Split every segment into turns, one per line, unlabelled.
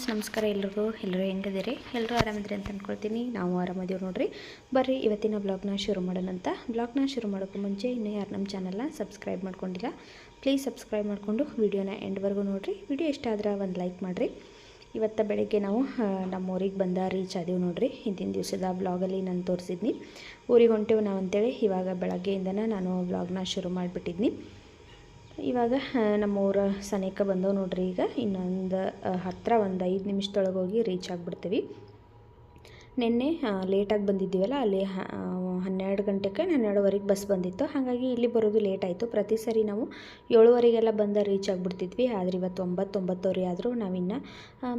Friends, ನಮಸ್ಕಾರ ಎಲ್ರಿಗೂ. ಎಲ್ಲರೂ ಹೆಂಗದಿರಿ ಎಲ್ಲರೂ ಆರಾಮಿದ್ರಿ ಅಂತ ಅಂದ್ಕೊಳ್ತೀನಿ ನಾವು ಆರಾಮಿದ್ದೀವಿ ನೋಡ್ರಿ. ಬರ್ರಿ, ಇವತ್ತಿನ ಬ್ಲಾಗ್ನ ಶುರು ಮಾಡೋಣಂತ ಬ್ಲಾಗ್ನ ಶುರು ಮಾಡೋಕ್ಕೂ ಮುಂಚೆ ಇನ್ನೂ ಯಾರು ನಮ್ಮ ಚಾನಲ್ನ ಸಬ್ಸ್ಕ್ರೈಬ್ ಮಾಡ್ಕೊಂಡಿಲ್ಲ, ಪ್ಲೀಸ್ ಸಬ್ಸ್ಕ್ರೈಬ್ ಮಾಡಿಕೊಂಡು ವೀಡಿಯೋನ ಎಂಡ್ವರೆಗೂ ನೋಡಿರಿ. ವಿಡಿಯೋ ಇಷ್ಟ ಆದ್ರೆ ಒಂದು ಲೈಕ್ ಮಾಡಿರಿ. ಇವತ್ತು ಬೆಳಗ್ಗೆ ನಾವು ನಮ್ಮ ಊರಿಗೆ ಬಂದ ರೀಚ್ ಆದೀವಿ ನೋಡ್ರಿ. ಹಿಂದಿನ ದಿವಸದ ಬ್ಲಾಗಲ್ಲಿ ನಾನು ತೋರಿಸಿದ್ನಿ. ಊರಿಗೆ ಹೊಂಟೇವು ನಾವು ಅಂತೇಳಿ ಇವಾಗ ಬೆಳಗ್ಗೆಯಿಂದನೇ ನಾನು ಬ್ಲಾಗ್ನ ಶುರು ಮಾಡಿಬಿಟ್ಟಿದ್ನಿ. ಇವಾಗ ನಮ್ಮೂರ ಸನೇಕ ಬಂದವು ನೋಡ್ರಿ ಈಗ. ಇನ್ನೊಂದು ಹತ್ತಿರ ಒಂದು ಐದು ನಿಮಿಷದೊಳಗೆ ಹೋಗಿ ರೀಚ್ ಆಗಿಬಿಡ್ತೀವಿ. ನಿನ್ನೆ ಲೇಟಾಗಿ ಬಂದಿದ್ದೀವಲ್ಲ, ಅಲ್ಲಿ ಹನ್ನೆರಡು ಗಂಟೆಗೆ ಹನ್ನೆರಡುವರೆಗೆ ಬಸ್ ಬಂದಿತ್ತು. ಹಾಗಾಗಿ ಇಲ್ಲಿ ಬರೋದು ಲೇಟ್ ಆಯಿತು. ಪ್ರತಿ ಸರಿ ನಾವು ಏಳುವರೆಗೆಲ್ಲ ಬಂದ ರೀಚ್ ಆಗಿಬಿಡ್ತಿದ್ವಿ. ಆದರೆ ಇವತ್ತು ಒಂಬತ್ತು, ಒಂಬತ್ತುವರೆ ಆದರೂ ನಾವಿನ್ನು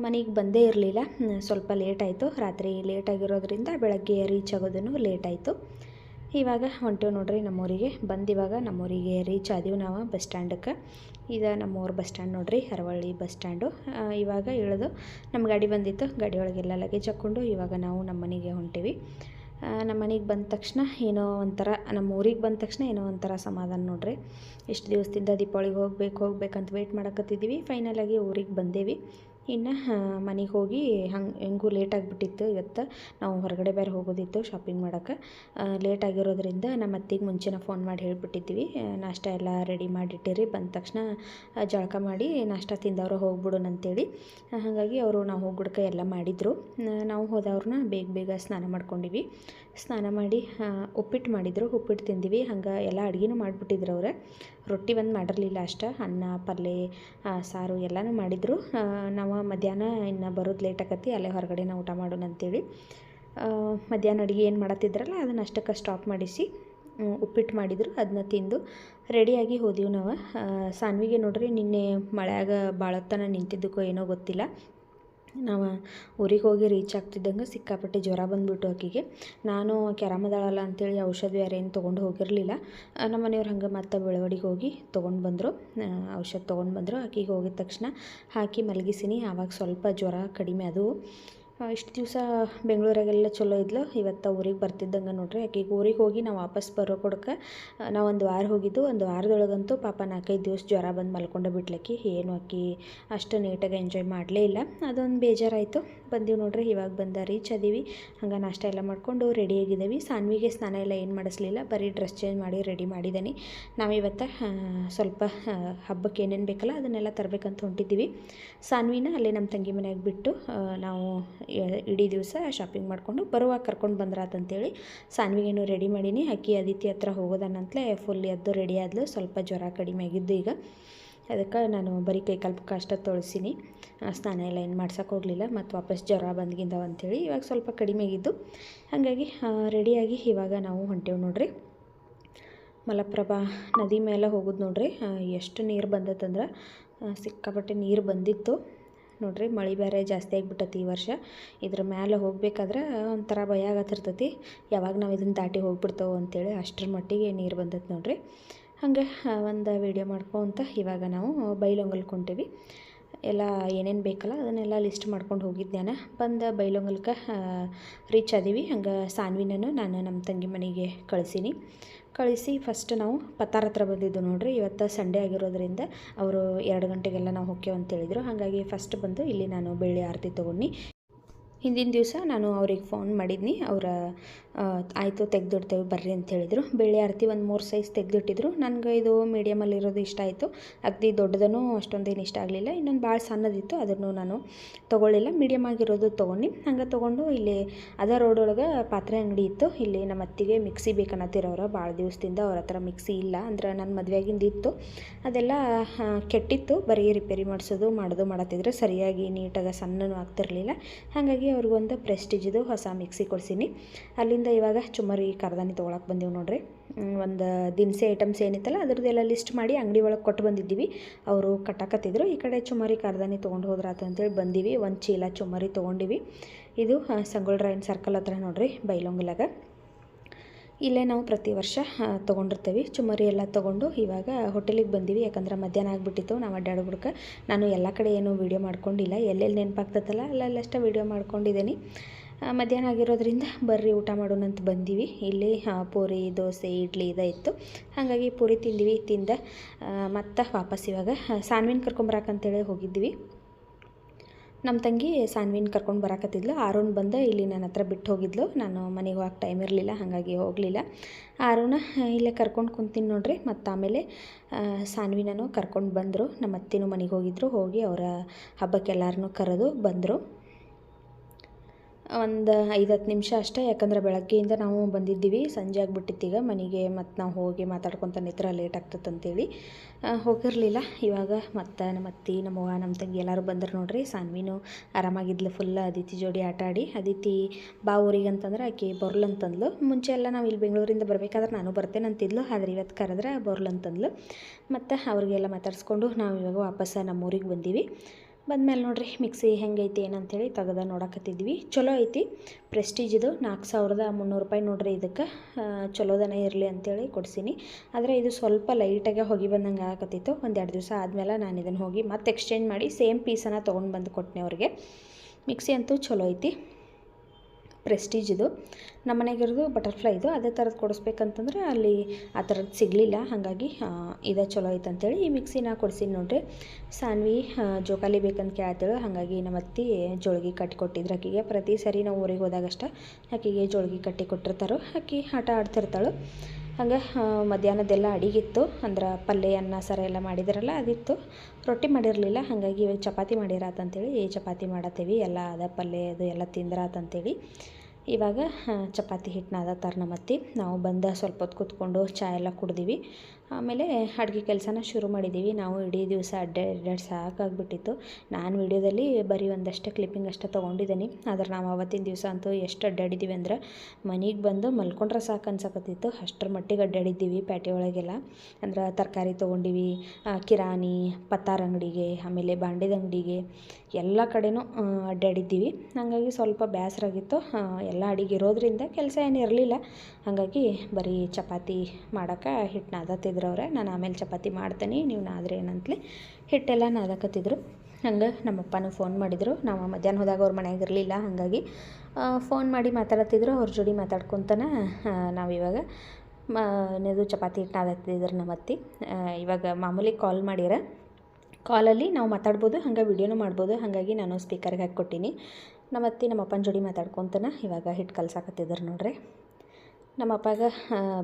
ಮನೆಗೆ ಬಂದೇ ಇರಲಿಲ್ಲ. ಸ್ವಲ್ಪ ಲೇಟ್ ಆಯಿತು. ರಾತ್ರಿ ಲೇಟ್ ಆಗಿರೋದ್ರಿಂದ ಬೆಳಗ್ಗೆ ರೀಚ್ ಆಗೋದನ್ನು ಲೇಟ್ ಆಯಿತು. ಇವಾಗ ಹೊಂಟೇವು ನೋಡ್ರಿ ನಮ್ಮೂರಿಗೆ. ಬಂದಿವಾಗ ನಮ್ಮೂರಿಗೆ ರೀಚ್ ಆದೀವಿ ನಾವು ಬಸ್ ಸ್ಟ್ಯಾಂಡಕ್ಕೆ. ಇದು ನಮ್ಮೂರು ಬಸ್ ಸ್ಟ್ಯಾಂಡ್ ನೋಡ್ರಿ, ಹರವಳ್ಳಿ ಬಸ್ ಸ್ಟ್ಯಾಂಡು. ಇವಾಗ ಇಳಿದು ನಮ್ಮ ಗಾಡಿ ಬಂದಿತ್ತು. ಗಾಡಿ ಒಳಗೆಲ್ಲ ಲಗೇಜ್ ಹಾಕ್ಕೊಂಡು ಇವಾಗ ನಾವು ನಮ್ಮ ಮನೆಗೆ ಹೊಂಟೀವಿ. ನಮ್ಮ ಮನೆಗೆ ಬಂದ ತಕ್ಷಣ ಏನೋ ಒಂಥರ ನಮ್ಮ ಊರಿಗೆ ಬಂದ ತಕ್ಷಣ ಏನೋ ಒಂಥರ ಸಮಾಧಾನ ನೋಡ್ರಿ. ಇಷ್ಟು ದಿವಸದಿಂದ ದೀಪಾವಳಿಗೆ ಹೋಗ್ಬೇಕು, ಹೋಗ್ಬೇಕಂತ ವೆಯ್ಟ್ ಮಾಡಕತ್ತಿದ್ದೀವಿ. ಫೈನಲಾಗಿ ಊರಿಗೆ ಬಂದೇವಿ. ಇನ್ನು ಮನೆಗೆ ಹೋಗಿ ಹಂಗೆ, ಹೆಂಗೂ ಲೇಟ್ ಆಗಿಬಿಟ್ಟಿತ್ತು ಇವತ್ತು. ನಾವು ಹೊರಗಡೆ ಬೇರೆ ಹೋಗೋದಿತ್ತು ಶಾಪಿಂಗ್ ಮಾಡೋಕ್ಕೆ. ಲೇಟ್ ಆಗಿರೋದ್ರಿಂದ ನಮ್ಮ ಅತ್ತಿಗೆ ಮುಂಚೆನೇ ಫೋನ್ ಮಾಡಿ ಹೇಳಿಬಿಟ್ಟಿದ್ವಿ. ನಾಷ್ಟ ಎಲ್ಲ ರೆಡಿ ಮಾಡಿಟ್ಟಿರಿ. ಬಂದ ತಕ್ಷಣ ಜಳಕ ಮಾಡಿ ನಾಷ್ಟ ತಿಂದವರು ಹೋಗ್ಬಿಡೋಣ ಅಂತೇಳಿ. ಹಾಗಾಗಿ ಅವರು ನಾವು ಹೋಗ್ಬಿಡ್ಕ ಎಲ್ಲ ಮಾಡಿದರು. ನಾವು ಹೋದವ್ರನ್ನ ಬೇಗ ಬೇಗ ಸ್ನಾನ ಮಾಡ್ಕೊಂಡಿವಿ. ಸ್ನಾನ ಮಾಡಿ ಉಪ್ಪಿಟ್ಟು ಮಾಡಿದರು. ಉಪ್ಪಿಟ್ಟು ತಿಂದಿವಿ. ಹಂಗೆ ಎಲ್ಲ ಅಡುಗೆನೂ ಮಾಡಿಬಿಟ್ಟಿದ್ರು ಅವ್ರು. ರೊಟ್ಟಿ ಒಂದು ಮಾಡಿರಲಿಲ್ಲ ಅಷ್ಟ. ಅನ್ನ ಪಲ್ಯ ಸಾರು ಎಲ್ಲನೂ ಮಾಡಿದರು. ನಾವು ಮಧ್ಯಾಹ್ನ ಇನ್ನು ಬರೋದು ಲೇಟ್ ಆಕತಿ. ಅಲ್ಲೇ ಹೊರಗಡೆ ನಾವು ಊಟ ಮಾಡೋಣ ಅಂತೇಳಿ. ಮಧ್ಯಾಹ್ನ ಅಡುಗೆ ಏನು ಮಾಡತ್ತಿದ್ರಲ್ಲ ಅದನ್ನ ಅಷ್ಟಕ್ಕೆ ಸ್ಟಾಪ್ ಮಾಡಿಸಿ ಉಪ್ಪಿಟ್ಟು ಮಾಡಿದರು. ಅದನ್ನ ತಿಂದು ರೆಡಿಯಾಗಿ ಹೋದೆವು ನಾವು. ಸಾನ್ವಿಗೆ ನೋಡ್ರಿ ನಿನ್ನೆ ಮಳೆಯಾಗ ಭಾಳತ್ತನ ನಿಂತಿದ್ದಕ್ಕೋ ಏನೋ ಗೊತ್ತಿಲ್ಲ. ನಾವು ಊರಿಗೆ ಹೋಗಿ ರೀಚ್ ಆಗ್ತಿದ್ದಂಗೆ ಸಿಕ್ಕಾಪಟ್ಟೆ ಜ್ವರ ಬಂದುಬಿಟ್ಟು ಆಕಿಗೆ. ನಾನು ಆಕೆ ಆರಾಮದಾಳಲ್ಲ ಅಂತೇಳಿ ಔಷಧ ಬೇರೆ ಏನು ತೊಗೊಂಡು ಹೋಗಿರಲಿಲ್ಲ. ನಮ್ಮ ಮನೆಯವ್ರು ಹಂಗೆ ಮತ್ತೆ ಬೆಳವಡಿಗೆ ಹೋಗಿ ತೊಗೊಂಡು ಬಂದರು. ಔಷಧ ತೊಗೊಂಡು ಬಂದರು. ಆಕಿಗೆ ಹೋಗಿದ ತಕ್ಷಣ ಹಾಕಿ ಮಲಗಿಸಿನಿ. ಆವಾಗ ಸ್ವಲ್ಪ ಜ್ವರ ಕಡಿಮೆ ಅದು. ಇಷ್ಟು ದಿವಸ ಬೆಂಗಳೂರಾಗೆಲ್ಲ ಚಲೋ ಇದ್ಲು. ಇವತ್ತು ಊರಿಗೆ ಬರ್ತಿದ್ದಂಗೆ ನೋಡ್ರಿ. ಈಗ ಊರಿಗೆ ಹೋಗಿ ನಾವು ವಾಪಸ್ ಬರೋ ಕೊಡಕ್ಕೆ ನಾವು ಒಂದು ವಾರ ಹೋಗಿದ್ದು. ಒಂದು ವಾರದೊಳಗಂತೂ ಪಾಪ ನಾಲ್ಕೈದು ದಿವಸ ಜ್ವರ ಬಂದು ಮಲ್ಕೊಂಡೆ ಬಿಟ್ಲಕ್ಕಿ ಏನು ಆಕಿ ಅಷ್ಟು ನೀಟಾಗಿ ಎಂಜಾಯ್ ಮಾಡಲೇ ಇಲ್ಲ. ಅದೊಂದು ಬೇಜಾರಾಯಿತು. ಬಂದೀವಿ ನೋಡ್ರಿ, ಇವಾಗ ಬಂದ ರೀಚ್ ಅದೀವಿ. ಹಂಗೆ ನಾಷ್ಟ ಎಲ್ಲ ಮಾಡಿಕೊಂಡು ರೆಡಿಯಾಗಿದ್ದೀವಿ ಸಾನ್ವಿಗೆ ಸ್ನಾನ ಎಲ್ಲ ಏನು ಮಾಡಿಸ್ಲಿಲ್ಲ. ಬರೀ ಡ್ರೆಸ್ ಚೇಂಜ್ ಮಾಡಿ ರೆಡಿ ಮಾಡಿದ್ದೀನಿ ನಾವಿವತ್ತು ಸ್ವಲ್ಪ ಹಬ್ಬಕ್ಕೆ ಏನೇನು ಬೇಕಲ್ಲ ಅದನ್ನೆಲ್ಲ ತರಬೇಕಂತ ಹೊಂಟಿದ್ದೀವಿ. ಸಾನ್ವಿನ ಅಲ್ಲೇ ನಮ್ಮ ತಂಗಿ ಮನೆಯಾಗ ಬಿಟ್ಟು ನಾವು ಇಡೀ ದಿವಸ ಶಾಪಿಂಗ್ ಮಾಡಿಕೊಂಡು ಬರುವಾಗ ಕರ್ಕೊಂಡು ಬಂದ್ರಾತಂತೇಳಿ ಸಾನ್ವಿಗೇನು ರೆಡಿ ಮಾಡೀನಿ. ಅಕ್ಕಿ ಅದಿತಿ ಹತ್ರ ಹೋಗೋದನ್ನಂತಲೇ ಫುಲ್ ಎದ್ದು ರೆಡಿ ಆದ್ಲು. ಸ್ವಲ್ಪ ಜ್ವರ ಕಡಿಮೆ ಆಗಿದ್ದು ಈಗ. ಅದಕ್ಕೆ ನಾನು ಬರೀ ಕೈ ಕಲ್ಪ ಕಷ್ಟ ತೊಳಸೀನಿ. ಸ್ನಾನ ಎಲ್ಲ ಏನು ಮಾಡ್ಸೋಕೆ ಹೋಗಲಿಲ್ಲ. ಮತ್ತು ವಾಪಸ್ ಜ್ವರ ಬಂದ್ಗಿಂದವ ಅಂತೇಳಿ ಇವಾಗ ಸ್ವಲ್ಪ ಕಡಿಮೆ ಆಗಿದ್ದು. ಹಾಗಾಗಿ ರೆಡಿಯಾಗಿ ಇವಾಗ ನಾವು ಹೊಂಟೇವು ನೋಡ್ರಿ. ಮಲಪ್ರಭಾ ನದಿ ಮೇಲೆ ಹೋಗೋದು ನೋಡ್ರಿ. ಎಷ್ಟು ನೀರು ಬಂದತ್ತಂದ್ರೆ ಸಿಕ್ಕಾಪಟ್ಟೆ ನೀರು ಬಂದಿತ್ತು. ನೋಡ್ರಿ ಮಳೆ ಬೇರೆ ಜಾಸ್ತಿ ಆಗಿಬಿಟ್ಟತಿ ಈ ವರ್ಷ. ಇದ್ರ ಮೇಲೆ ಹೋಗ್ಬೇಕಾದ್ರೆ ಒಂಥರ ಭಯ ಆಗತ್ತಿರ್ತೈತಿ. ಯಾವಾಗ ನಾವು ಇದನ್ನು ದಾಟಿ ಹೋಗ್ಬಿಡ್ತೇವೆ ಅಂತೇಳಿ ಅಷ್ಟರ ಮಟ್ಟಿಗೆ ನೀರು ಬಂದೈತೆ ನೋಡ್ರಿ. ಹಾಗೆ ಒಂದು ವೀಡಿಯೋ ಮಾಡ್ಕೊಂತ ಇವಾಗ ನಾವು ಬೈಲೊಂಗಲ್ಗೆ ಹೊಂಟೀವಿ ಎಲ್ಲ ಏನೇನು ಬೇಕಲ್ಲ ಅದನ್ನೆಲ್ಲ ಲಿಸ್ಟ್ ಮಾಡ್ಕೊಂಡು ಹೋಗಿದ್ದೆ ಬಂದು ಬೈಲೊಂಗಲ್ಕ ರೀಚ್ ಆದೀವಿ. ಹಂಗೆ ಸಾನ್ವಿನನ್ನು ನಾನು ನಮ್ಮ ತಂಗಿ ಮನೆಗೆ ಕಳಿಸೀನಿ. ಕಳಿಸಿ ಫಸ್ಟ್ ನಾವು ಪತ್ತಾರ ಹತ್ರ ಬಂದಿದ್ದು ನೋಡಿರಿ. ಇವತ್ತು ಸಂಡೇ ಆಗಿರೋದ್ರಿಂದ ಅವರು ಎರಡು ಗಂಟೆಗೆಲ್ಲ ನಾವು ಹೋಗ್ಯವ ಅಂತ ಹೇಳಿದರು. ಹಾಗಾಗಿ ಫಸ್ಟ್ ಬಂದು ಇಲ್ಲಿ ನಾನು ಬೆಳ್ಳಿ ಆರತಿ ತೊಗೊಂಡು ಹಿಂದಿನ ದಿವಸ ನಾನು ಅವ್ರಿಗೆ ಫೋನ್ ಮಾಡಿದ್ನಿ. ಅವರ ಆಯಿತು ತೆಗೆದಿಡ್ತೇವೆ ಬರ್ರಿ ಅಂತ ಹೇಳಿದರು. ಬೆಳ್ಳಿ ಆರತಿ ಒಂದು ಮೂರು ಸೈಜ್ ತೆಗೆದಿಟ್ಟಿದ್ರು. ನನಗೆ ಇದು ಮೀಡಿಯಮಲ್ಲಿ ಇರೋದು ಇಷ್ಟ ಆಯಿತು. ಅಗದಿ ದೊಡ್ಡದೂ ಅಷ್ಟೊಂದೇನು ಇಷ್ಟ ಆಗಲಿಲ್ಲ. ಇನ್ನೊಂದು ಭಾಳ ಸಣ್ಣದಿತ್ತು. ಅದನ್ನು ನಾನು ತೊಗೊಳ್ಳಿಲ್ಲ. ಮೀಡಿಯಮ್ ಆಗಿರೋದು ತೊಗೊಂಡು ಹಂಗೆ ತೊಗೊಂಡು ಇಲ್ಲಿ ಅದ ರೋಡೊಳಗೆ ಪಾತ್ರೆ ಅಂಗಡಿ ಇತ್ತು. ಇಲ್ಲಿ ನಮ್ಮ ಅತ್ತಿಗೆ ಮಿಕ್ಸಿ ಬೇಕನ್ನತ್ತಿರೋರು. ಭಾಳ ದಿವಸದಿಂದ ಅವ್ರ ಹತ್ರ ಮಿಕ್ಸಿ ಇಲ್ಲ. ಅಂದ್ರೆ ನನ್ನ ಮದುವೆಗಿಂದ ಇತ್ತು. ಅದೆಲ್ಲ ಕೆಟ್ಟಿತ್ತು. ಬರೀ ರಿಪೇರಿ ಮಾಡಿಸೋದು, ಮಾಡೋದು, ಮಾಡತ್ತಿದ್ರೆ ಸರಿಯಾಗಿ ನೀಟಾಗಿ ಸಣ್ಣನೂ ಆಗ್ತಿರಲಿಲ್ಲ. ಹಾಗಾಗಿ ಅವ್ರಿಗೊಂದು ಪ್ರೆಸ್ಟೀಜ್ದು ಹೊಸ ಮಿಕ್ಸಿ ಕೊಡ್ಸೀನಿ. ಅಲ್ಲಿಂದ ಇವಾಗ ಚುಮ್ಮರಿ ಕರ್ದಾನಿ ತೊಗೊಳಕ್ಕೆ ಬಂದೀವಿ ನೋಡ್ರಿ. ಒಂದು ದಿನಸಿ ಐಟಮ್ಸ್ ಏನಿತ್ತಲ್ಲ ಅದ್ರದ್ದೆಲ್ಲ ಲಿಸ್ಟ್ ಮಾಡಿ ಅಂಗಡಿ ಒಳಗೆ ಕೊಟ್ಟು ಬಂದಿದ್ದೀವಿ. ಅವರು ಕಟ್ಟಾಕತ್ತಿದ್ರು. ಈ ಕಡೆ ಚುಮ್ಮರಿ ಕರ್ದಾನಿ ತೊಗೊಂಡು ಹೋದ್ರಾತ ಅಂತೇಳಿ ಬಂದೀವಿ. ಒಂದು ಚೀಲ ಚುಮ್ಮರಿ ತೊಗೊಂಡಿವಿ. ಇದು ಸಂಗೊಳ್ಳ ರಾಯನ್ ಸರ್ಕಲ್ ಹತ್ರ ನೋಡ್ರಿ, ಬೈಲೊಂಗಲಾಗ. ಇಲ್ಲೇ ನಾವು ಪ್ರತಿ ವರ್ಷ ತೊಗೊಂಡಿರ್ತೀವಿ. ಚುಮರಿ ಎಲ್ಲ ತೊಗೊಂಡು ಇವಾಗ ಹೋಟೆಲಿಗೆ ಬಂದೀವಿ. ಯಾಕಂದ್ರೆ ಮಧ್ಯಾಹ್ನ ಆಗಿಬಿಟ್ಟಿತ್ತು. ನಾವು ಅಡ್ಡಾಡ್ಬಿಡ್ಕೆ ನಾನು ಎಲ್ಲ ಕಡೆ ಏನೂ ವೀಡಿಯೋ ಮಾಡ್ಕೊಂಡಿಲ್ಲ. ಎಲ್ಲೆಲ್ಲಿ ನೆನಪಾಗ್ತದಲ್ಲ, ಅಲ್ಲಲ್ಲಷ್ಟೇ ವೀಡಿಯೋ ಮಾಡ್ಕೊಂಡಿದ್ದೀನಿ. ಮಧ್ಯಾಹ್ನ ಆಗಿರೋದ್ರಿಂದ ಬರ್ರಿ, ಊಟ ಮಾಡೋಣ ಅಂತ ಬಂದೀವಿ. ಇಲ್ಲಿ ಪೂರಿ, ದೋಸೆ, ಇಡ್ಲಿ ಇದು ಇತ್ತು. ಹಾಗಾಗಿ ಪೂರಿ ತಿಂದಿವಿ, ತಿಂದ ಮತ್ತೆ ವಾಪಸ್ ಇವಾಗ ಸಾನ್ವಿನ ಕರ್ಕೊಂಬರಾಕಂತೇಳಿ ಹೋಗಿದ್ವಿ. ನಮ್ಮ ತಂಗಿ ಸಾನ್ವಿನ ಕರ್ಕೊಂಡು ಬರಾಕತ್ತಿದ್ಲು. ಆರೋನ್ ಬಂದ ಇಲ್ಲಿ ನನ್ನ ಹತ್ರ ಬಿಟ್ಟು ಹೋಗಿದ್ಲು. ನಾನು ಮನೆಗೆ ಹೋಗಕ್ಕೆ ಟೈಮ್ ಇರಲಿಲ್ಲ, ಹಾಗಾಗಿ ಹೋಗಲಿಲ್ಲ. ಆರೋನ ಇಲ್ಲೇ ಕರ್ಕೊಂಡು ಕುಂತೀನಿ ನೋಡ್ರಿ. ಮತ್ತು ಆಮೇಲೆ ಸಾನ್ವಿನೂ ಕರ್ಕೊಂಡು ಬಂದರು. ನಮ್ಮ ಅತ್ತಿನೂ ಮನೆಗೆ ಹೋಗಿದ್ರು. ಹೋಗಿ ಅವರ ಹಬ್ಬಕ್ಕೆ ಎಲ್ಲರನ್ನೂ ಕರೆದು ಬಂದರು. ಒಂದು ಐದು ಹತ್ತು ನಿಮಿಷ ಅಷ್ಟೇ, ಯಾಕಂದ್ರೆ ಬೆಳಗ್ಗೆಯಿಂದ ನಾವು ಬಂದಿದ್ದೀವಿ. ಸಂಜೆ ಆಗಿಬಿಟ್ಟಿತ್ತು ಈಗ, ಮನೆಗೆ ಮತ್ತು ನಾವು ಹೋಗಿ ಮಾತಾಡ್ಕೊತ ನಿತ್ರ ಲೇಟ್ ಆಗ್ತದೆ ಅಂತೇಳಿ. ಹೋಗಿರಲಿಲ್ಲ. ಇವಾಗ ಮತ್ತು ನಮ್ಮ ಅತ್ತಿ, ನಮ್ಮ ಅವ್ವ, ನಮ್ಮ ತಂಗಿ ಎಲ್ಲರೂ ಬಂದರು ನೋಡ್ರಿ. ಸಾನ್ವಿನೂ ಆರಾಮಾಗಿದ್ಲು ಫುಲ್ ಅದಿತಿ ಜೋಡಿ ಆಟ ಆಡಿ. ಅದಿತಿ ಬಾ ಊರಿಗೆ ಅಂತಂದ್ರೆ ಆಕೆ ಬರ್ಲಂತಂದ್ಲು ಮುಂಚೆ ಎಲ್ಲ ನಾವು ಇಲ್ಲಿ ಬೆಂಗಳೂರಿಂದ ಬರಬೇಕಾದ್ರೆ ನಾನು ಬರ್ತೇನೆ ಅಂತಿದ್ಲು, ಆದ್ರೆ ಇವತ್ತು ಕರೆದ್ರೆ ಬರ್ಲಂತಂದ್ಲು ಮತ್ತು ಅವ್ರಿಗೆಲ್ಲ ಮಾತಾಡಿಸ್ಕೊಂಡು ನಾವು ಇವಾಗ ವಾಪಸ್ ನಮ್ಮ ಊರಿಗೆ ಬಂದೀವಿ. ಬಂದಮೇಲೆ ನೋಡಿರಿ, ಮಿಕ್ಸಿ ಹೆಂಗೈತಿ ಏನಂತೇಳಿ ತೆಗೆದ ನೋಡಕತ್ತಿದ್ವಿ. ಚಲೋ ಐತಿ. ಪ್ರೆಸ್ಟೀಜ್ ಇದು ನಾಲ್ಕು ಸಾವಿರದ ಮುನ್ನೂರು ರೂಪಾಯಿ ನೋಡ್ರಿ ಇದಕ್ಕೆ. ಚಲೋದನ ಇರಲಿ ಅಂತೇಳಿ ಕೊಡ್ಸೀನಿ. ಆದರೆ ಇದು ಸ್ವಲ್ಪ ಲೈಟಾಗೆ ಹೋಗಿ ಬಂದಂಗೆ ಆಗಕತ್ತಿತ್ತು. ಒಂದೆರಡು ದಿವಸ ಆದಮೇಲೆ ನಾನು ಇದನ್ನು ಹೋಗಿ ಮತ್ತೆ ಎಕ್ಸ್ಚೇಂಜ್ ಮಾಡಿ ಸೇಮ್ ಪೀಸನ್ನು ತೊಗೊಂಡು ಬಂದು ಕೊಟ್ಟನೆ ಅವ್ರಿಗೆ. ಮಿಕ್ಸಿ ಅಂತೂ ಚಲೋ ಐತಿ. ಪ್ರೆಸ್ಟೀಜ್ ಇದು. ನಮ್ಮ ಮನೆಗಿರೋದು ಬಟರ್ಫ್ಲೈ ಇದು. ಅದೇ ಥರದ್ದು ಕೊಡಿಸ್ಬೇಕಂತಂದ್ರೆ ಅಲ್ಲಿ ಆ ಥರದ್ದು ಸಿಗಲಿಲ್ಲ. ಹಾಗಾಗಿ ಇದೇ ಚಲೋ ಐತೆ ಅಂತೇಳಿ ಈ ಮಿಕ್ಸಿನ ಕೊಡ್ಸೀನಿ ನೋಡ್ರಿ. ಸಾನ್ವಿ ಜೋಕಾಲಿ ಬೇಕಂತ ಕೇಳ್ತೇಳು. ಹಾಗಾಗಿ ನಮ್ಮ ಅತ್ತಿ ಜೋಳಿಗೆ ಕಟ್ಟಿ ಕೊಟ್ಟಿದ್ರು ಪ್ರತಿ ಸರಿ ನಾವು ಊರಿಗೆ ಹೋದಾಗಷ್ಟ ಆಕಿಗೆ ಜೋಳಿಗೆ ಕಟ್ಟಿ ಕೊಟ್ಟಿರ್ತಾರೋ. ಆಕಿ ಆಟ ಆಡ್ತಿರ್ತಾಳು. ಹಂಗೆ ಮಧ್ಯಾಹ್ನದೆಲ್ಲ ಅಡಿಗಿತ್ತು. ಅಂದ್ರೆ ಪಲ್ಯ ಅನ್ನ, ಸರ ಎಲ್ಲ ಮಾಡಿದ್ರಲ್ಲ, ಅದಿತ್ತು. ರೊಟ್ಟಿ ಮಾಡಿರಲಿಲ್ಲ. ಹಾಗಾಗಿ ಇವಾಗ ಚಪಾತಿ ಮಾಡಿರಾತಂತೇಳಿ ಚಪಾತಿ ಮಾಡತ್ತೀವಿ. ಎಲ್ಲ ಅದ ಪಲ್ಯ ಅದು ಎಲ್ಲ ತಿಂದ್ರಾತಂತೇಳಿ. ಇವಾಗ ಚಪಾತಿ ಹಿಟ್ಟನ್ನ ಅದ ನಮ್ಮ ಅತ್ತಿ ನಾವು ಬಂದ ಸ್ವಲ್ಪ ಹೊತ್ತು ಕೂತ್ಕೊಂಡು ಚಾ ಎಲ್ಲ ಕುಡ್ದೀವಿ. ಆಮೇಲೆ ಅಡುಗೆ ಕೆಲಸನ ಶುರು ಮಾಡಿದ್ದೀವಿ ನಾವು ಇಡೀ ದಿವಸ ಅಡ್ಡೆ ಸಾಕಾಗ್ಬಿಟ್ಟಿತ್ತು. ನಾನು ವಿಡಿಯೋದಲ್ಲಿ ಬರೀ ಒಂದಷ್ಟೇ ಕ್ಲಿಪ್ಪಿಂಗ್ ಅಷ್ಟೇ ತೊಗೊಂಡಿದ್ದೀನಿ. ಆದರೆ ನಾವು ಅವತ್ತಿನ ದಿವಸ ಅಂತೂ ಎಷ್ಟು ಅಡ್ಡಾಡಿದ್ದೀವಿ ಅಂದ್ರೆ ಮನೆಗೆ ಬಂದು ಮಲ್ಕೊಂಡ್ರೆ ಸಾಕು ಅನ್ಸಕತ್ತಿತ್ತು. ಅಷ್ಟರ ಮಟ್ಟಿಗೆ ಅಡ್ಡಾಡಿದ್ದೀವಿ ಪ್ಯಾಟೆ ಒಳಗೆಲ್ಲ. ಅಂದ್ರೆ ತರಕಾರಿ ತೊಗೊಂಡಿವಿ ಕಿರಾಣಿ, ಪತ್ತಾರ ಅಂಗಡಿಗೆ, ಆಮೇಲೆ ಬಾಂಡೆದ ಅಂಗಡಿಗೆ ಎಲ್ಲ ಕಡೆನೂ ಅಡ್ಡಾಡಿದ್ದೀವಿ ಹಾಗಾಗಿ ಸ್ವಲ್ಪ ಬೇಸರಾಗಿತ್ತು ಎಲ್ಲ ಅಡಿಗೆ ಇರೋದ್ರಿಂದ ಕೆಲಸ ಏನು ಇರಲಿಲ್ಲ. ಹಾಗಾಗಿ ಬರೀ ಚಪಾತಿ ಮಾಡೋಕೆ ಹಿಟ್ಟು ನಾದತ್ತಿದ್ರು ಅವ್ರೆ ನಾನು ಆಮೇಲೆ ಚಪಾತಿ ಮಾಡ್ತೀನಿ, ನೀವು ನಾದ್ರೆ ಏನಂತಲೇ ಹಿಟ್ಟೆಲ್ಲ ನಾದಕತ್ತಿದ್ರು. ಹಂಗೆ ನಮ್ಮಪ್ಪನೂ ಫೋನ್ ಮಾಡಿದರು. ನಾವು ಮಧ್ಯಾಹ್ನ ಹೋದಾಗ ಅವ್ರ ಮನೆಯಾಗ ಇರಲಿಲ್ಲ, ಹಾಗಾಗಿ ಫೋನ್ ಮಾಡಿ ಮಾತಾಡತ್ತಿದ್ರು, ಅವ್ರ ಜೋಡಿ ನಾವು ನಾವಿವಾಗ ನೆದು ಚಪಾತಿ ಹಿಟ್ಟು ನಾದತ್ತಿದ್ರು ನಮ್ಮ ಅತ್ತಿ. ಇವಾಗ ಮಾಮೂಲಿ ಕಾಲ್ ಮಾಡ್ಯಾರ ಕಾಲಲ್ಲಿ ನಾವು ಮಾತಾಡ್ಬೋದು, ಹಂಗೆ ವಿಡಿಯೋನೂ ಮಾಡ್ಬೋದು, ಹಾಗಾಗಿ ನಾನು ಸ್ಪೀಕರ್ಗೆ ಹಾಕಿ ಕೊಟ್ಟೀನಿ ನಮ್ಮ ಅತ್ತಿ ನಮ್ಮ ಅಪ್ಪನ ಜೋಡಿ ಮಾತಾಡ್ಕೊತನ ಇವಾಗ ಹಿಟ್ಟು ಕಲ್ಸಾಕತ್ತಿದ್ರು ನೋಡ್ರಿ. ನಮ್ಮ ಅಪ್ಪಾಗ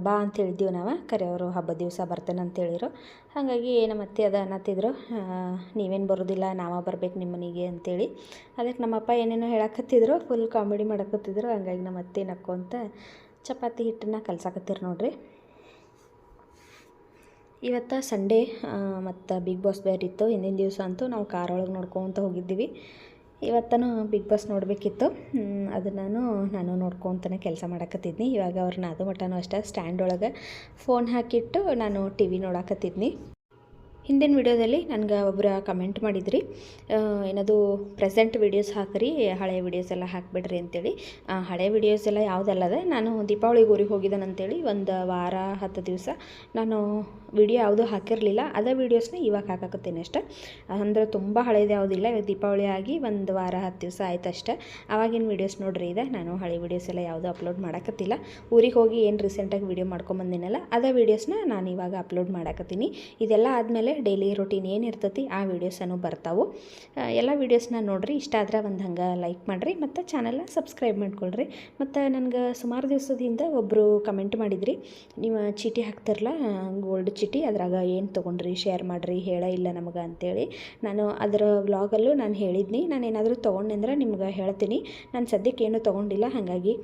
ಬಾ ಅಂತ ಹೇಳಿದ್ದೀವಿ ನಾವು. ಕರೆಯವರು ಹಬ್ಬದ ದಿವಸ ಬರ್ತೇನೆ ಅಂತೇಳಿರು ಹಾಗಾಗಿ ನಮ್ಮ ಅತ್ತೆ ಅದ ಅನ್ನತ್ತಿದ್ರು. ನೀವೇನು ಬರೋದಿಲ್ಲ, ನಾವೇ ಬರ್ಬೇಕು ನಿಮ್ಮ ಮನೆಗೆ ಅಂತೇಳಿ. ಅದಕ್ಕೆ ನಮ್ಮಪ್ಪ ಏನೇನೋ ಹೇಳಕತ್ತಿದ್ರು ಫುಲ್ ಕಾಮಿಡಿ ಮಾಡಕತ್ತಿದ್ರು. ಹಂಗಾಗಿ ನಮ್ಮ ಅತ್ತೆ ನಕ್ಕೊಂತ ಚಪಾತಿ ಹಿಟ್ಟನ್ನು ಕಲ್ಸಾಕತ್ತಿರು ನೋಡ್ರಿ. ಇವತ್ತು ಸಂಡೇ ಮತ್ತು ಬಿಗ್ ಬಾಸ್ ಬೇರೆ ಇತ್ತು. ಹಿಂದಿನ ದಿವಸ ಅಂತೂ ನಾವು ಕಾರೊಳಗೆ ನೋಡ್ಕೊತ ಹೋಗಿದ್ದೀವಿ. ಇವತ್ತೂ ಬಿಗ್ ಬಾಸ್ ನೋಡಬೇಕಿತ್ತು. ಅದನ್ನು ನಾನು ನೋಡ್ಕೊತಾನೆ ಕೆಲಸ ಮಾಡಕತ್ತಿದ್ನಿ. ಇವಾಗ ಅವ್ರನ್ನ ಅದು ಮಟ್ಟನೂ ಅಷ್ಟೇ ಸ್ಟ್ಯಾಂಡ್ ಒಳಗೆ ಫೋನ್ ಹಾಕಿಟ್ಟು ನಾನು ಟಿ ವಿ ನೋಡಕತ್ತಿದ್ನಿ. ಹಿಂದಿನ ವಿಡಿಯೋದಲ್ಲಿ ನನಗೆ ಒಬ್ಬರು ಕಮೆಂಟ್ ಮಾಡಿದ್ರಿ. ಏನದು ಪ್ರೆಸೆಂಟ್ ವೀಡಿಯೋಸ್ ಹಾಕಿರಿ, ಹಳೆ ವೀಡಿಯೋಸ್ ಎಲ್ಲ ಹಾಕಿಬಿಡ್ರಿ ಅಂತೇಳಿ. ಹಳೆ ವೀಡಿಯೋಸ್ ಎಲ್ಲ ಯಾವುದಲ್ಲದೆ, ನಾನು ದೀಪಾವಳಿಗೆ ಊರಿಗೆ ಹೋಗಿದ್ದಾನಂತೇಳಿ ಒಂದು ವಾರ, ಹತ್ತು ದಿವಸ ನಾನು ವಿಡಿಯೋ ಯಾವುದೂ ಹಾಕಿರಲಿಲ್ಲ. ಅದೇ ವೀಡಿಯೋಸ್ನ ಇವಾಗ ಹಾಕಾಕತ್ತೀನಿ ಅಷ್ಟೆ. ಅಂದರೆ ತುಂಬ ಹಳೇದು ಯಾವುದಿಲ್ಲ ಇವಾಗ ದೀಪಾವಳಿ ಆಗಿ ಒಂದು ವಾರ, ಹತ್ತು ದಿವಸ ಆಯ್ತು ಅಷ್ಟೆ. ಆವಾಗಿನ ವೀಡಿಯೋಸ್ ನೋಡ್ರಿ ಇದೆ ನಾನು ಹಳೆ ವೀಡಿಯೋಸ್ ಎಲ್ಲ ಯಾವುದೂ ಅಪ್ಲೋಡ್ ಮಾಡಕತ್ತಿಲ್ಲ. ಊರಿಗೆ ಹೋಗಿ ಏನು ರೀಸೆಂಟಾಗಿ ವೀಡಿಯೋ ಮಾಡ್ಕೊಂಬಂದಿನಲ್ಲ ಅದೇ ವೀಡಿಯೋಸ್ನ ನಾನು ಇವಾಗ ಅಪ್ಲೋಡ್ ಮಾಡಕತ್ತೀನಿ. ಇದೆಲ್ಲ ಆದಮೇಲೆ ಡೈಲಿ ರೊಟೀನ್ ಏನು ಇರ್ತೈತಿ, ಆ ವೀಡಿಯೋಸನ್ನು ಬರ್ತಾವೆ. ಎಲ್ಲ ವೀಡಿಯೋಸ್ನ ನೋಡಿರಿ, ಇಷ್ಟ ಆದ್ರೆ ಒಂದು ಹಂಗೆ ಲೈಕ್ ಮಾಡಿರಿ, ಮತ್ತು ಚಾನಲ್ನ ಸಬ್ಸ್ಕ್ರೈಬ್ ಮಾಡ್ಕೊಳ್ರಿ. ಮತ್ತು ನನಗೆ ಸುಮಾರು ದಿವಸದಿಂದ ಒಬ್ಬರು ಕಮೆಂಟ್ ಮಾಡಿದ್ರಿ, ನೀವು ಚೀಟಿ ಹಾಕ್ತಿರಲ್ಲ ಗೋಲ್ಡ್ ಚೀಟಿ, ಅದ್ರಾಗ ಏನು ತೊಗೊಂಡ್ರಿ ಶೇರ್ ಮಾಡಿರಿ, ಹೇಳ ಇಲ್ಲ ನಮಗೆ ಅಂತೇಳಿ ನಾನು ಅದರ ವ್ಲಾಗಲ್ಲೂ ನಾನು ಹೇಳಿದ್ನಿ. ನಾನು ಏನಾದರೂ ತೊಗೊಂಡೆಂದ್ರೆ ನಿಮ್ಗೆ ಹೇಳ್ತೀನಿ. ನಾನು ಸದ್ಯಕ್ಕೆ ಏನೂ ತೊಗೊಂಡಿಲ್ಲ, ಹಾಗಾಗಿ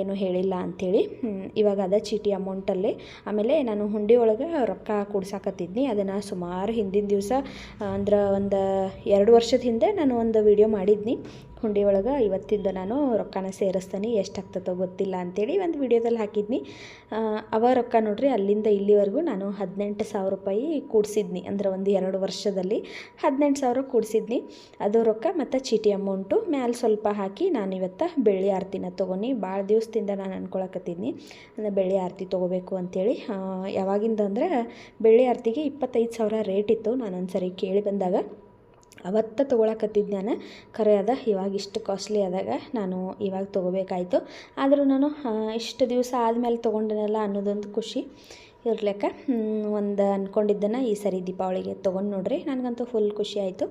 ಏನು ಹೇಳಿಲ್ಲ ಅಂಥೇಳಿ ಇವಾಗ ಅದ ಚೀಟಿ ಅಮೌಂಟಲ್ಲಿ ಆಮೇಲೆ ನಾನು ಹುಂಡಿ ಒಳಗೆ ರೊಕ್ಕ ಕೊಡ್ಸಾಕತ್ತಿದ್ನಿ, ಅದನ್ನು ಸುಮಾರು ಹಿಂದಿನ ದಿವಸ ಅಂದ್ರೆ ಒಂದು ಎರಡು ವರ್ಷದ ಹಿಂದೆ ನಾನು ಒಂದು ವಿಡಿಯೋ ಮಾಡಿದ್ನಿ. ಹುಂಡಿ ಒಳಗೆ ಇವತ್ತಿಂದ ನಾನು ರೊಕ್ಕನ ಸೇರಿಸ್ತೀನಿ. ಎಷ್ಟು ಆಗ್ತದೋ ಗೊತ್ತಿಲ್ಲ ಅಂತೇಳಿ ಒಂದು ವಿಡಿಯೋದಲ್ಲಿ ಹಾಕಿದ್ನಿ. ಅವ ರೊಕ್ಕ ನೋಡ್ರಿ ಅಲ್ಲಿಂದ ಇಲ್ಲಿವರೆಗೂ ನಾನು ಹದಿನೆಂಟು ಸಾವಿರ ರೂಪಾಯಿ ಕೂಡಿಸಿದ್ನಿ. ಅಂದ್ರೆ ಒಂದು ಎರಡು ವರ್ಷದಲ್ಲಿ ಹದಿನೆಂಟು ಸಾವಿರ ಕೂಡಿಸಿದ್ನಿ. ಅದು ರೊಕ್ಕ ಮತ್ತು ಚೀಟಿ ಅಮೌಂಟು ಮ್ಯಾಲೆ ಸ್ವಲ್ಪ ಹಾಕಿ ನಾನು ಇವತ್ತು ಬೆಳ್ಳಿ ಆರತಿನ ತೊಗೊಂಡು ಭಾಳ ದಿವಸದಿಂದ ನಾನು ಅಂದ್ಕೊಳಕತ್ತಿದ್ನಿ ಅಂದರೆ ಬೆಳ್ಳಿ ಆರತಿ ತೊಗೋಬೇಕು ಅಂಥೇಳಿ ಯಾವಾಗಿಂದ ಅಂದ್ರೆ ಬೆಳ್ಳಿ ಆರತಿಗೆ ಇಪ್ಪತ್ತೈದು ಸಾವಿರ ರೇಟ್ ಇತ್ತು. ನಾನೊಂದು ಸರಿ ಕೇಳಿ ಬಂದಾಗ ಅವತ್ತು ತೊಗೊಳಕತ್ತಿದ್ದು ನಾನು ಖರೆ ಅದ, ಇವಾಗ ಇಷ್ಟು ಕಾಸ್ಟ್ಲಿ ಆದಾಗ ನಾನು ಇವಾಗ ತೊಗೋಬೇಕಾಯಿತು. ಆದರೂ ನಾನು ಇಷ್ಟು ದಿವಸ ಆದಮೇಲೆ ತೊಗೊಂಡನಲ್ಲ ಅನ್ನೋದೊಂದು ಖುಷಿ ಇರ್ಲಿಕ್ಕ ಒಂದು ಅಂದ್ಕೊಂಡಿದ್ದನ್ನು ಈ ಸರಿ ದೀಪಾವಳಿಗೆ ತೊಗೊಂಡು ನೋಡ್ರಿ. ನನಗಂತೂ ಫುಲ್ ಖುಷಿ ಆಯಿತು.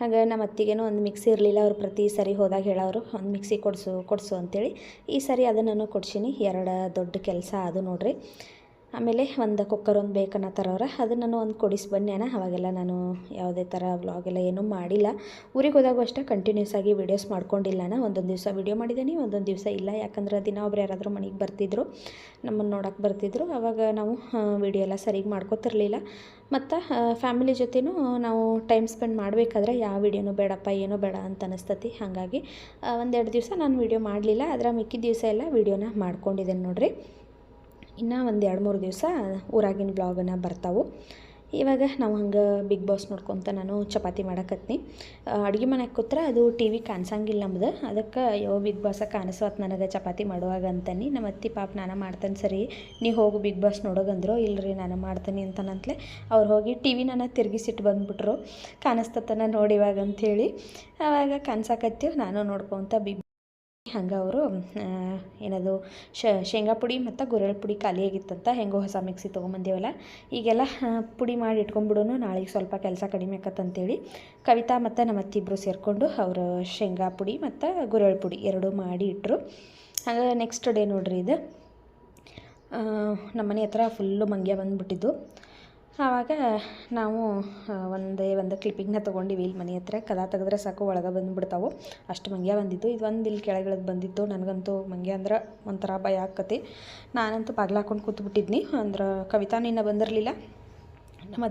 ಹಾಗೆ ನಮ್ಮ ಅತ್ತಿಗೇನೋ ಒಂದು ಮಿಕ್ಸಿ ಇರಲಿಲ್ಲ, ಅವ್ರು ಪ್ರತಿ ಸರಿ ಹೋದಾಗ ಹೇಳೋರು ಒಂದು ಮಿಕ್ಸಿ ಕೊಡಿಸು ಕೊಡಿಸು ಅಂತೇಳಿ. ಈ ಸರಿ ಅದನ್ನು ಕೊಡ್ಸೀನಿ, ಎರಡು ದೊಡ್ಡ ಕೆಲಸ ಅದು ನೋಡ್ರಿ. ಆಮೇಲೆ ಒಂದು ಕುಕ್ಕರ್ ಒಂದು ಬೇಕನ್ನತ್ತಾರವ್ರ ಅದನ್ನು ಒಂದು ಕೊಡಿಸಿ ಬನ್ನಿ ಅಣ್ಣ. ಅವಾಗೆಲ್ಲ ನಾನು ಯಾವುದೇ ಥರ ವ್ಲಾಗೆಲ್ಲ ಏನೂ ಮಾಡಿಲ್ಲ. ಊರಿಗೆ ಹೋದಾಗೂ ಅಷ್ಟೇ ಕಂಟಿನ್ಯೂಸ್ ಆಗಿ ವೀಡಿಯೋಸ್ ಮಾಡ್ಕೊಂಡಿಲ್ಲ ನಾನು ಒಂದೊಂದು ದಿವಸ ವೀಡಿಯೋ ಮಾಡಿದ್ದೀನಿ, ಒಂದೊಂದು ದಿವಸ ಇಲ್ಲ. ಯಾಕಂದ್ರೆ ದಿನ ಒಬ್ರು ಯಾರಾದರೂ ಮನೆಗೆ ಬರ್ತಿದ್ರು ನಮ್ಮನ್ನು ನೋಡೋಕೆ ಬರ್ತಿದ್ರು. ಆವಾಗ ನಾವು ವೀಡಿಯೋ ಎಲ್ಲ ಸರಿಗೆ ಮಾಡ್ಕೋತಿರ್ಲಿಲ್ಲ. ಮತ್ತು ಫ್ಯಾಮಿಲಿ ಜೊತೆನೂ ನಾವು ಟೈಮ್ ಸ್ಪೆಂಡ್ ಮಾಡಬೇಕಾದ್ರೆ ಯಾವ ವೀಡಿಯೋನೂ ಬೇಡಪ್ಪ, ಏನೂ ಬೇಡ ಅಂತ ಅನಿಸ್ತತಿ. ಹಾಗಾಗಿ ಒಂದೆರಡು ದಿವಸ ನಾನು ವೀಡಿಯೋ ಮಾಡಲಿಲ್ಲ. ಅದರ ಮಿಕ್ಕಿದ ದಿವಸ ಎಲ್ಲ ವೀಡಿಯೋನ ಮಾಡ್ಕೊಂಡಿದ್ದೇನೆ ನೋಡ್ರಿ. ಇನ್ನು ಒಂದು ಎರಡು ಮೂರು ದಿವಸ ಊರಾಗಿನ ಬ್ಲಾಗನ್ನು ಬರ್ತಾವು. ಇವಾಗ ನಾವು ಹಂಗೆ ಬಿಗ್ ಬಾಸ್ ನೋಡ್ಕೊತ ನಾನು ಚಪಾತಿ ಮಾಡಕತ್ನಿ. ಅಡುಗೆ ಮನೆಗೆ ಕೂತ್ರೆ ಅದು ಟಿ ವಿ ಕಾಣಿಸಂಗಿಲ್ಲ ನಮ್ದು. ಅದಕ್ಕೆ ಯಾವ ಬಿಗ್ ಬಾಸ ಕಾಣಿಸೋತ್ ನನಗೆ ಚಪಾತಿ ಮಾಡುವಾಗ ಅಂತನಿ ನಮ್ಮ ಅತ್ತಿ ಪಾಪ ನಾನು ಮಾಡ್ತೇನೆ ಸರಿ ನೀವು ಹೋಗು ಬಿಗ್ ಬಾಸ್ ನೋಡೋಗಂದ್ರು. ಇಲ್ಲರಿ ನಾನು ಮಾಡ್ತೀನಿ ಅಂತನಂತಲೇ ಅವ್ರು ಹೋಗಿ ಟಿ ವಿ ನಾನು ತಿರುಗಿಸಿಟ್ಟು ಬಂದುಬಿಟ್ರು. ಕಾಣಿಸ್ತತನ ನೋಡಿ ಇವಾಗ ಅಂಥೇಳಿ ಆವಾಗ ಕಾಣಿಸಕತ್ತೀವಿ. ನಾನು ನೋಡ್ಕೊತ ಬಿಗ್ ಹಂಗೆ ಅವರು ಏನದು ಶೇಂಗಾ ಪುಡಿ ಮತ್ತು ಗುರೆಳ್ ಪುಡಿ ಖಾಲಿಯಾಗಿತ್ತಂತ ಹೆಂಗೋ ಹೊಸ ಮಿಕ್ಸಿ ತೊಗೊಂಬಂದೇವಲ್ಲ. ಈಗೆಲ್ಲ ಪುಡಿ ಮಾಡಿ ಇಟ್ಕೊಂಡ್ಬಿಡೋನು ನಾಳೆಗೆ ಸ್ವಲ್ಪ ಕೆಲಸ ಕಡಿಮೆ ಆಕತ್ತಂತೇಳಿ ಕವಿತಾ ಮತ್ತು ನಮ್ಮ ಅತ್ತಿಬ್ಬರು ಸೇರಿಕೊಂಡು ಅವರು ಶೇಂಗಾ ಪುಡಿ ಮತ್ತು ಗುರೆಳ್ ಪುಡಿ ಎರಡೂ ಮಾಡಿ ಇಟ್ಟರು ಹಂಗೆ ನೆಕ್ಸ್ಟ್ ಡೇ ನೋಡ್ರಿ ಇದು. ಆ, ನಮ್ಮ ಮನೆ ಹತ್ರ ಫುಲ್ಲು ಮಂಗ್ಯ ಬಂದುಬಿಟ್ಟಿದ್ದು. ಆವಾಗ ನಾವು ಒಂದೇ ಒಂದು ಕ್ಲಿಪ್ಪಿಂಗ್ನ ತೊಗೊಂಡಿವಿ. ಇಲ್ಲಿ ಮನೆ ಹತ್ರ ಕದ ತೆಗೆದ್ರೆ ಸಾಕು, ಒಳಗೆ ಬಂದುಬಿಡ್ತಾವೆ. ಅಷ್ಟು ಮಂಗ್ಯ ಬಂದಿತ್ತು. ಇದು ಒಂದು ಇಲ್ಲಿ ಕೆಳಗಿಳದು ಬಂದಿತ್ತು. ನನಗಂತೂ ಮಂಗ್ಯ ಅಂದ್ರೆ ಒಂಥರ ಭಯ ಆಕತಿ. ನಾನಂತೂ ಬಾಗ್ಲು ಹಾಕೊಂಡು ಕೂತ್ಬಿಟ್ಟಿದ್ನಿ. ಅಂದ್ರೆ ಕವಿತಾ ನಿನ್ನ ಬಂದಿರಲಿಲ್ಲ. ನಮ್ಮ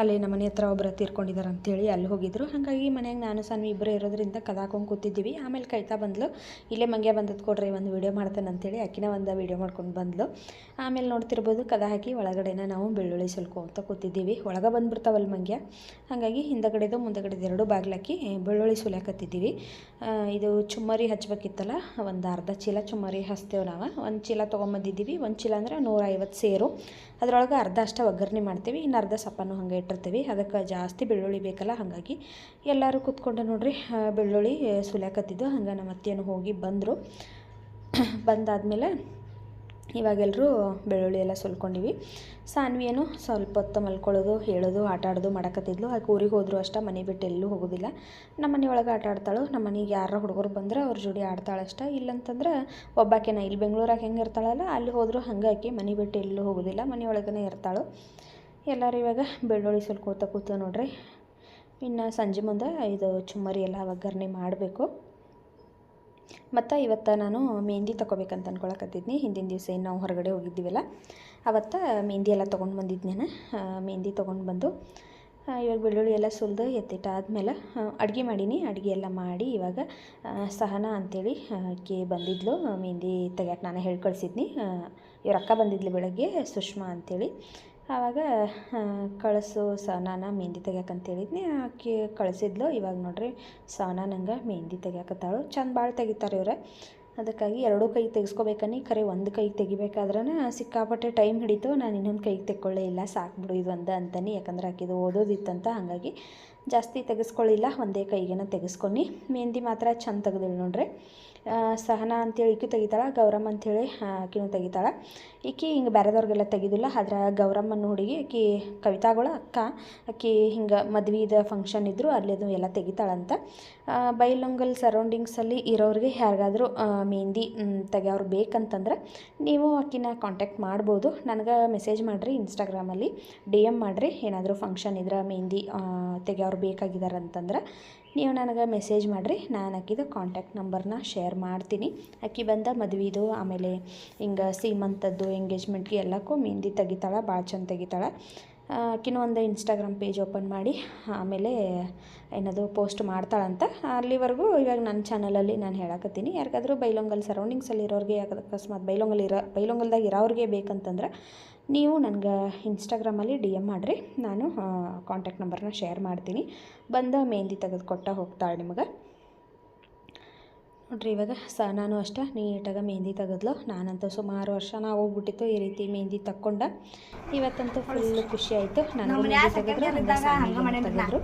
ಅಲ್ಲಿ ನಮ್ಮ ಮನೆ ಹತ್ರ ಒಬ್ಬರು ತೀರ್ಕೊಂಡಿದ್ದಾರೆ ಅಂತೇಳಿ ಅಲ್ಲಿ ಹೋಗಿದ್ರು. ಹಾಗಾಗಿ ಮನೆಯಾಗ ನಾನು ಸಣ್ಣ ಇಬ್ಬರು ಇರೋದ್ರಿಂದ ಕದಾಕೊಂಡು ಕೂತಿದ್ದೀವಿ. ಆಮೇಲೆ ಕೈತಾ ಬಂದ್ಲು. ಇಲ್ಲೇ ಮಂಗ್ಯ ಬಂದದ್ದು ಕೊಡ್ರಿ, ಒಂದು ವೀಡಿಯೋ ಮಾಡ್ತಾನೆ ಅಂತೇಳಿ ಆಕಿನ ಒಂದು ವೀಡಿಯೋ ಮಾಡ್ಕೊಂಡು ಬಂದ್ಲು. ಆಮೇಲೆ ನೋಡ್ತಿರ್ಬೋದು ಕದ ಹಾಕಿ ಒಳಗಡೆನ ನಾವು ಬೆಳ್ಳುಳ್ಳಿ ಸುಲ್ಕೊಂತ ಕೂತಿದ್ದೀವಿ. ಒಳಗೆ ಬಂದ್ಬಿಡ್ತಾವಲ್ಲ ಮಂಗ್ಯ. ಹಾಗಾಗಿ ಹಿಂದಗಡೆದು ಮುಂದಗಡೆದು ಎರಡು ಬಾಗ್ಲಾಕಿ ಬೆಳ್ಳುಳ್ಳಿ ಸುಲಿಯಾಕತ್ತಿದ್ದೀವಿ. ಇದು ಚುಮ್ಮರಿ ಹಚ್ಬೇಕಿತ್ತಲ್ಲ, ಒಂದು ಅರ್ಧ ಚೀಲ ಚುಮ್ಮರಿ ಹಚ್ತೇವೆ ನಾವು. ಒಂದು ಚೀಲ ತೊಗೊಂಬಂದಿದ್ದೀವಿ. ಒಂದು ಚೀಲ ಅಂದರೆ ನೂರೈವತ್ತು ಸೇರು. ಅದರೊಳಗೆ ಅರ್ಧ ಅಷ್ಟೇ ಒಗ್ಗರಣೆ ಮಾಡ್ತೀವಿ. ಇನ್ನು ಅರ್ಧ ಸಪ್ಪನ್ನು ಹಾಗೆ ಇಟ್ಟಿರ್ತೀವಿ. ಅದಕ್ಕೆ ಜಾಸ್ತಿ ಬೆಳ್ಳುಳ್ಳಿ ಬೇಕಲ್ಲ, ಹಾಗಾಗಿ ಎಲ್ಲರೂ ಕೂತ್ಕೊಂಡು ನೋಡಿರಿ ಬೆಳ್ಳುಳ್ಳಿ ಸುಲಿಯಾಕತ್ತಿದ್ದು. ಹಂಗೆ ನಮ್ಮ ಅತ್ತೆಯನ್ನು ಹೋಗಿ ಬಂದರು. ಬಂದಾದಮೇಲೆ ಇವಾಗೆಲ್ಲರೂ ಬೆಳ್ಳುಳ್ಳಿ ಎಲ್ಲ ಸುಲ್ಕೊಂಡಿವಿ. ಸಾನ್ವಿ ಏನು ಸ್ವಲ್ಪ ಹೊತ್ತು ಮಲ್ಕೊಳ್ಳೋದು, ಹೇಳೋದು, ಆಟ ಆಡೋದು ಮಾಡಕತ್ತಿದ್ಲು. ಹಾಗೆ ಊರಿಗೆ ಹೋದರೂ ಅಷ್ಟೇ, ಮನೆ ಬಿಟ್ಟು ಎಲ್ಲೂ ಹೋಗೋದಿಲ್ಲ. ನಮ್ಮ ಮನೆ ಒಳಗೆ ಆಟ ಆಡ್ತಾಳು. ನಮ್ಮ ಮನೆಗೆ ಯಾರ ಹುಡುಗರು ಬಂದ್ರೆ ಅವ್ರ ಜೋಡಿ ಆಡ್ತಾಳೆ ಅಷ್ಟೇ. ಇಲ್ಲಂತಂದ್ರೆ ಒಬ್ಬಾಕೆನ ಇಲ್ಲಿ ಬೆಂಗಳೂರಾಗ ಹೆಂಗೆ ಇರ್ತಾಳಲ್ಲ, ಅಲ್ಲಿ ಹೋದರೂ ಹಂಗೆ ಆಕಿ ಮನೆ ಬಿಟ್ಟು ಎಲ್ಲೂ ಹೋಗೋದಿಲ್ಲ. ಮನೆ ಒಳಗೇ ಇರ್ತಾಳು. ಎಲ್ಲರೂ ಇವಾಗ ಬೆಳ್ಳುಳ್ಳಿ ಸುಲ್ಕೋತ ಕೂತು ನೋಡ್ರಿ. ಇನ್ನು ಸಂಜೆ ಮುಂದೆ ಇದು ಚುಮ್ಮರಿ ಎಲ್ಲ ಒಗ್ಗರಣೆ ಮಾಡಬೇಕು. ಮತ್ತು ಇವತ್ತು ನಾನು ಮೆಹಂದಿ ತೊಗೋಬೇಕಂತ ಅಂದ್ಕೊಳಕತ್ತಿದ್ನಿ ಹಿಂದಿನ ದಿವಸ ಏನು ನಾವು ಹೊರಗಡೆ ಹೋಗಿದ್ದೀವಲ್ಲ, ಅವತ್ತು ಮೆಹಂದಿ ಎಲ್ಲ ತೊಗೊಂಡು ನಾನು. ಮೆಹಂದಿ ತೊಗೊಂಡು ಬಂದು ಇವಾಗ ಬೆಳ್ಳುಳ್ಳಿ ಎಲ್ಲ ಸುಲಿದು ಎತ್ತಿಟ್ಟಾದ್ಮೇಲೆ ಅಡುಗೆ ಮಾಡೀನಿ. ಅಡುಗೆ ಎಲ್ಲ ಮಾಡಿ ಇವಾಗ ಸಹನ ಅಂಥೇಳಿ ಆಕೆ ಬಂದಿದ್ಲು. ಮೆಹಂದಿ ತೆಗ್ಯಾಕೆ ನಾನು ಹೇಳ್ಕಳ್ಸಿದ್ನಿ. ಇವ್ರ ಅಕ್ಕ ಬಂದಿದ್ಲು ಬೆಳಗ್ಗೆ, ಸುಷ್ಮಾ ಅಂಥೇಳಿ ಆವಾಗ ಕಳಿಸು ಸಹನಾನ ಮೆಹಂದಿ ತೆಗ್ಯಾಕಂತ ಹೇಳಿದ್ನಿ. ಆಕೆ ಕಳಿಸಿದ್ಲು. ಇವಾಗ ನೋಡ್ರಿ ಸಹನಾ ನಂಗೆ ಮೆಹಂದಿ ತೆಗ್ಯಾಕತ್ತಾಳು. ಚಂದ ಭಾಳ ತೆಗಿತಾರೆ ಇವ್ರೆ. ಅದಕ್ಕಾಗಿ ಎರಡೂ ಕೈ ತೆಗೆಸ್ಕೊಬೇಕನ್ನಿ. ಖರೆ ಒಂದು ಕೈ ತೆಗಿಬೇಕಾದ್ರೆ ಸಿಕ್ಕಾಪಟ್ಟೆ ಟೈಮ್ ಹಿಡಿತು. ನಾನು ಇನ್ನೊಂದು ಕೈಗೆ ತೆಕ್ಕೊಳ್ಳೇ ಇಲ್ಲ. ಸಾಕು ಬಿಡು, ಇದು ಒಂದು ಅಂತಾನೆ ಯಾಕಂದ್ರೆ ಆಕಿದು ಓದೋದಿತ್ತಂತ, ಹಾಗಾಗಿ ಜಾಸ್ತಿ ತೆಗೆಸ್ಕೊಳ್ಳಿಲ್ಲ ಒಂದೇ ಕೈಗೇನ ತೆಗೆಸ್ಕೊಂಡು ಮೆಹಂದಿ ಮಾತ್ರ ಚಂದ ತೆಗ್ದಿಳು ನೋಡ್ರಿ. ಸಹನಾ ಅಂತೇಳಿ ಈಕಿ ತೆಗಿತಾಳೆ, ಗೌರಮ್ಮ ಅಂಥೇಳಿ ಆಕಿನೂ ತೆಗಿತಾಳೆ. ಈಕಿ ಹಿಂಗೆ ಬೇರೆದವ್ರಿಗೆಲ್ಲ ತೆಗಿದಿಲ್ಲ, ಆದ್ರೆ ಗೌರಮ್ಮನ ಹುಡುಗಿ ಆಕಿ ಕವಿತಾಗಳ ಅಕ್ಕ, ಆಕಿ ಹಿಂಗೆ ಮದ್ವೆದ ಫಂಕ್ಷನ್ ಇದ್ದರು ಅಲ್ಲಿ ಅದು ಎಲ್ಲ ತೆಗಿತಾಳಂತ. ಬೈಲೊಂಗಲ್ ಸರೌಂಡಿಂಗ್ಸಲ್ಲಿ ಇರೋರಿಗೆ ಯಾರಿಗಾದ್ರೂ ಮೆಹಂದಿ ತೆಗೆಯೋರು ಬೇಕಂತಂದ್ರೆ ನೀವು ಆಕಿನ ಕಾಂಟ್ಯಾಕ್ಟ್ ಮಾಡ್ಬೋದು. ನನಗೆ ಮೆಸೇಜ್ ಮಾಡಿರಿ ಇನ್ಸ್ಟಾಗ್ರಾಮಲ್ಲಿ ಡಿ ಎಂ ಮಾಡಿರಿ, ಏನಾದರೂ ಫಂಕ್ಷನ್ ಇದ್ರೆ, ಮೆಹಂದಿ ತೆಗಿಯೋರು ಬೇಕಾಗಿದ್ದಾರೆ ಅಂತಂದ್ರೆ ನೀವು ನನಗೆ ಮೆಸೇಜ್ ಮಾಡಿರಿ, ನಾನು ಆಕಿದು ಕಾಂಟ್ಯಾಕ್ಟ್ ನಂಬರ್ನ ಶೇರ್ ಮಾಡ್ತೀನಿ. ಆಕಿ ಬಂದ ಮದುವೆದು, ಆಮೇಲೆ ಹಿಂಗೆ ಸೀಮಂತದ್ದು ಎಂಗೇಜ್ಮೆಂಟ್ಗೆ ಎಲ್ಲಕ್ಕೂ ಮೆಹಂದಿ ತೆಗಿತಾಳೆ ಭಾಳ ಚಂದ ತೆಗಿತಾಳೆ. ಆಕಿನೂ ಒಂದು ಇನ್ಸ್ಟಾಗ್ರಾಮ್ ಪೇಜ್ ಓಪನ್ ಮಾಡಿ, ಆಮೇಲೆ ಏನದು ಪೋಸ್ಟ್ ಮಾಡ್ತಾಳಂತ. ಅಲ್ಲಿವರೆಗೂ ಇವಾಗ ನನ್ನ ಚಾನಲಲ್ಲಿ ನಾನು ಹೇಳಕತ್ತೀನಿ. ಯಾರಿಗಾದ್ರೂ ಬೈಲೊಂಗಲ್ ಸರೌಂಡಿಂಗ್ಸಲ್ಲಿ ಇರೋರಿಗೆ ಅಕಸ್ಮಾತ್ ಬೈಲೊಂಗಲ್ ಇರೋ ಬೈಲೊಂಗಲ್ದಾಗ ಇರೋರಿಗೆ ಬೇಕಂತಂದ್ರೆ ನೀವು ನನಗೆ ಇನ್ಸ್ಟಾಗ್ರಾಮಲ್ಲಿ ಡಿ ಎಂ ಮಾಡಿರಿ ನಾನು ಕಾಂಟ್ಯಾಕ್ಟ್ ನಂಬರ್ನ ಶೇರ್ ಮಾಡ್ತೀನಿ. ಬಂದ ಮೆಹಂದಿ ತೆಗೆದು ಕೊಟ್ಟ ಹೋಗ್ತಾಳೆ ನಿಮಗೆ. ನೋಡ್ರಿ ಇವಾಗ ಸ ನಾನು ಅಷ್ಟೇ ನೀಟಾಗಿ ಮೆಹಂದಿ ತೆಗೆದ್ಲು. ನಾನಂತೂ ಸುಮಾರು ವರ್ಷ ನಾವು ಹೋಗ್ಬಿಟ್ಟಿತ್ತು ಈ ರೀತಿ ಮೆಹಂದಿ ತಕ್ಕೊಂಡ. ಇವತ್ತಂತೂ ಫುಲ್ ಖುಷಿ ಆಯಿತು. ನಾನು ಮೆಹಂದಿ ತೆಗೆದ್ರು ಹಂಗೆ ಸಾನಿಗೂ ತೆಗೆದ್ರು.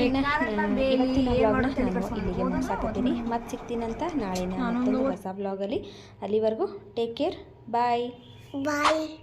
ಇನ್ನು, ಆ, ಇವತ್ತಿನ ಬ್ಲಾಗ್ನ ನಾನು ಇಲ್ಲಿಗೆ ಮುಗಿಸಾಕತ್ತೀನಿ ಮತ್ತೆ ಸಿಗ್ತೀನಂತ ನಾಳೆ ನಾನು ಹೊಸ ಬ್ಲಾಗಲ್ಲಿ ಅಲ್ಲಿವರೆಗೂ ಟೇಕ್ ಕೇರ್ ಬಾಯ್
Bye.